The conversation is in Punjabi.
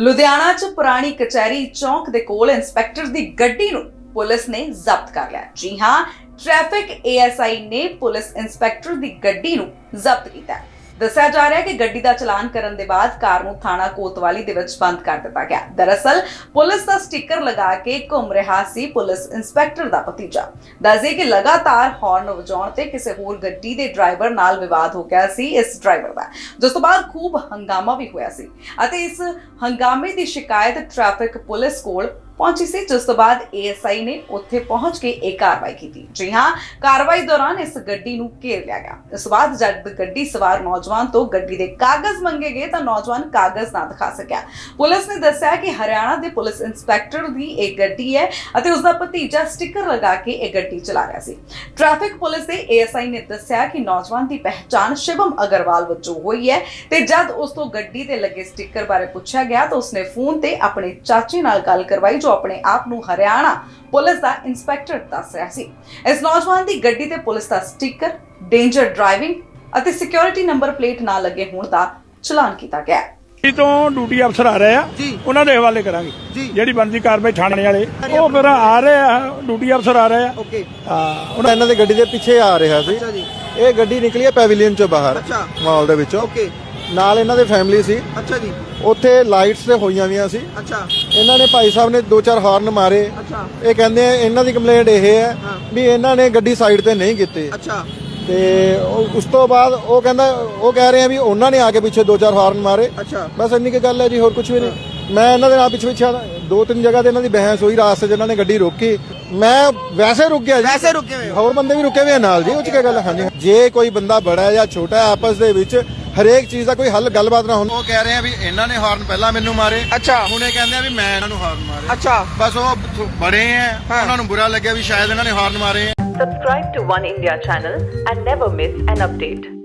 ਲੁਧਿਆਣਾ 'ਚ ਪੁਰਾਣੀ ਕਚਹਿਰੀ ਚੌਂਕ ਦੇ ਕੋਲ ਇੰਸਪੈਕਟਰ ਦੀ ਗੱਡੀ ਨੂੰ ਪੁਲਿਸ ਨੇ ਜ਼ਬਤ ਕਰ ਲਿਆ। ਜੀ ਹਾਂ ਟ੍ਰੈਫਿਕ ਏਐਸਆਈ ਨੇ ਪੁਲਿਸ ਇੰਸਪੈਕਟਰ ਦੀ ਗੱਡੀ ਨੂੰ ਜ਼ਬਤ ਕੀਤਾ। ਦੱਸਿਆ ਜਾ ਰਿਹਾ ਹੈ ਕਿ ਗੱਡੀ ਦਾ ਚਲਾਨ ਕਰਨ ਦੇ ਬਾਅਦ ਕਾਰ ਨੂੰ ਥਾਣਾ ਕੋਤਵਾਲੀ ਦੇ ਵਿੱਚ ਬੰਦ ਕਰ ਦਿੱਤਾ ਗਿਆ। ਦਰਅਸਲ, ਪੁਲਿਸ ਦਾ ਸਟicker ਲਗਾ ਕੇ ਘੁੰਮ ਰਿਹਾ ਸੀ ਪੁਲਿਸ ਇੰਸਪੈਕਟਰ ਦਾ ਭਤੀਜਾ। ਦੱਸਦੇ ਕਿ ਲਗਾਤਾਰ ਹਾਰਨ ਵਜਾਉਣ ਤੇ ਕਿਸੇ ਹੋਰ ਗੱਡੀ ਦੇ ਡਰਾਈਵਰ ਨਾਲ ਵਿਵਾਦ ਹੋ ਗਿਆ ਸੀ, ਇਸ ਡਰਾਈਵਰ ਦਾ। ਜਿਸ ਤੋਂ ਬਾਅਦ ਖੂਬ ਹੰਗਾਮਾ ਵੀ ਹੋਇਆ ਸੀ ਅਤੇ ਇਸ ਹੰਗਾਮੇ ਦੀ ਸ਼ਿਕਾਇਤ ਟ੍ਰੈਫਿਕ ਪੁਲਿਸ ਕੋਲ ਪਹੁੰਚੀ ਸੀ, ਜਿਸ ਤੋਂ ਬਾਅਦ ਏਐਸਆਈ ਨੇ ਉੱਥੇ ਪਹੁੰਚ ਕੇ ਇਹ ਕਾਰਵਾਈ ਕੀਤੀ। ਜੀ ਹਾਂ, ਕਾਰਵਾਈ ਦੌਰਾਨ ਇਸ ਗੱਡੀ ਨੂੰ ਘੇਰ ਲਿਆ ਗਿਆ। ਇਸ ਬਾਅਦ ਜਦ ਗੱਡੀ ਸਵਾਰ ਨੌਜਵਾਨ ਤੋਂ ਗੱਡੀ ਦੇ ਕਾਗਜ਼ ਮੰਗੇ ਗਏ, ਤਾਂ ਨੌਜਵਾਨ ਕਾਗਜ਼ ਨਾ ਦਿਖਾ ਸਕਿਆ। ਪੁਲਿਸ ਨੇ ਦੱਸਿਆ ਕਿ ਹਰਿਆਣਾ ਦੇ ਪੁਲਿਸ ਇੰਸਪੈਕਟਰ ਦੀ ਇਹ ਗੱਡੀ ਹੈ ਅਤੇ ਉਸ ਦਾ ਭਤੀਜਾ ਸਟicker ਲਗਾ ਕੇ ਇਹ ਗੱਡੀ ਚਲਾ ਰਿਹਾ ਸੀ। ਟ੍ਰੈਫਿਕ ਪੁਲਿਸ ਦੇ ਏਐਸਆਈ ਨੇ ਦੱਸਿਆ ਕਿ ਨੌਜਵਾਨ ਦੀ ਪਹਿਚਾਣ ਸ਼ਿਵਮ ਅਗਰਵਾਲ ਵਜੋਂ ਹੋਈ ਹੈ ਤੇ ਜਦ ਉਸ ਤੋਂ ਗੱਡੀ ਤੇ ਲੱਗੇ ਸਟicker ਬਾਰੇ ਪੁੱਛਿਆ ਗਿਆ, ਤਾਂ ਉਸਨੇ ਫੋਨ ਤੇ ਆਪਣੇ ਚਾਚੇ ਨਾਲ ਗੱਲ ਕਰਵਾਈ, ਜੋ ਆਪਣੇ ਆਪ ਨੂੰ ਹਰਿਆਣਾ ਪੁਲਿਸ ਦਾ ਇੰਸਪੈਕਟਰ ਦੱਸ ਰਿਹਾ ਸੀ। ਇਸ ਨੌਜਵਾਨ ਦੀ ਗੱਡੀ ਤੇ ਪੁਲਿਸ ਦਾ ਸਟicker ਡੇਂਜਰ ਡਰਾਈਵਿੰਗ ਅਤੇ ਸਿਕਿਉਰਿਟੀ ਨੰਬਰ ਪਲੇਟ ਨਾ ਲੱਗੇ ਹੋਣ ਦਾ ਚਲਾਨ ਕੀਤਾ ਗਿਆ ਹੈ। ਜੀ ਤੋਂ ਡਿਊਟੀ ਅਫਸਰ ਆ ਰਹੇ ਆ। ਜੀ। ਉਹਨਾਂ ਦੇ ਹਵਾਲੇ ਕਰਾਂਗੇ। ਜੀ। ਜਿਹੜੀ ਬਣਦੀ ਕਾਰਵਾਈ ਥਾਣੇ ਵਾਲੇ। ਉਹ ਫਿਰ ਆ ਰਹੇ ਆ ਡਿਊਟੀ ਅਫਸਰ ਆ ਰਹੇ ਆ। ਓਕੇ। ਹਾਂ। ਉਹਨਾਂ ਇਹਨਾਂ ਦੀ ਗੱਡੀ ਦੇ ਪਿੱਛੇ ਆ ਰਿਹਾ ਸੀ। ਅੱਛਾ ਜੀ। ਇਹ ਗੱਡੀ ਨਿਕਲੀ ਹੈ ਪੈਵਿਲੀਅਨ ਚੋਂ ਬਾਹਰ। ਅੱਛਾ। ਮਾਲ ਦੇ ਵਿੱਚੋਂ। ਓਕੇ। ਨਾਲ ਇਹਨਾਂ ਦੇ ਫੈਮਿਲੀ ਸੀ। ਅੱਛਾ ਜੀ। ਉੱਥੇ ਲਾਈਟਸ ਤੇ ਹੋਈਆਂ ਵੀਆਂ ਸੀ। ਅੱਛਾ। ਇਹਨਾਂ ਨੇ ਭਾਈ ਸਾਹਿਬ ਨੇ ਦੋ ਚਾਰ ਹਾਰਨ ਮਾਰੇ। ਅੱਛਾ। ਇਹ ਕਹਿੰਦੇ ਆ ਇਹਨਾਂ ਦੀ ਕੰਪਲੇਂਟ ਇਹ ਹੈ ਹਾਂ। ਵੀ ਇਹਨਾਂ ਨੇ ਗੱਡੀ ਸਾਈਡ ਤੇ ਨਹੀਂ ਕੀਤੀ। ਅੱਛਾ। ਤੇ ਉਹ- ਉਸ ਤੋਂ ਬਾਅਦ ਉਹ ਕਹਿੰਦਾ ਉਹ ਕਹਿ ਰਹੇ ਆ ਵੀ ਉਹਨਾਂ ਨੇ ਆ ਕੇ ਪਿੱਛੇ ਦੋ ਚਾਰ ਹਾਰਨ ਮਾਰੇ। ਅੱਛਾ। ਬਸ ਇੰਨੀ ਕੁ ਗੱਲ ਹੈ ਜੀ ਹੋਰ ਕੁਝ ਵੀ ਨਹੀਂ। ਮੈਂ ਇਹਨਾਂ ਦੇ ਨਾਲ ਪਿੱਛੇ ਪਿੱਛੇ ਦੋ ਤਿੰਨ ਜਗ੍ਹਾ ਤੇ ਇਹਨਾਂ ਦੀ ਬਹਿਸ ਹੋਈ ਰਾਸਤੇ 'ਚ ਇਹਨਾਂ ਨੇ ਗੱਡੀ ਰੋਕੀ। ਮੈਂ ਵੈਸੇ ਰੁਕ ਗਿਆ ਜੀ। ਵੈਸੇ ਰੁਕੇ ਹੋਏ ਹੋ? ਹੋਰ ਬੰਦੇ ਵੀ ਰੁਕੇ ਹੋਏ ਆ ਨਾਲ ਜੀ ਉਹ 'ਚ ਕੀ ਗੱਲ ਹੈ? ਹਾਂਜੀ। ਜੇ ਕੋਈ ਬੰਦਾ ਬੜਾ ਹੈ ਜਾਂ ਛੋਟਾ ਹੈ ਆਪਸ ਦੇ ਵਿੱਚ ਹਰੇਕ ਚੀਜ਼ ਦਾ ਕੋਈ ਹੱਲ ਗੱਲਬਾਤ ਨਾ ਹੁੰਦਾ ਉਹ ਕਹਿ ਰਹੇ ਆ ਵੀ ਇਹਨਾਂ ਨੇ ਹਾਰਨ ਪਹਿਲਾਂ ਮੈਨੂੰ ਮਾਰੇ। ਅੱਛਾ। ਹੁਣ ਇਹ ਕਹਿੰਦੇ ਆ ਵੀ ਮੈਂ ਇਹਨਾਂ ਨੂੰ ਹਾਰਨ ਮਾਰੇ। ਅੱਛਾ। ਬਸ ਉਹ ਬੜੇ ਆ। ਉਹਨਾਂ ਨੂੰ ਬੁਰਾ ਲੱਗਿਆ ਵੀ ਸ਼ਾਇਦ ਇਹਨਾਂ ਨੇ ਹਾਰਨ ਮਾਰੇ ਆ। Subscribe to One India channel and never miss an update.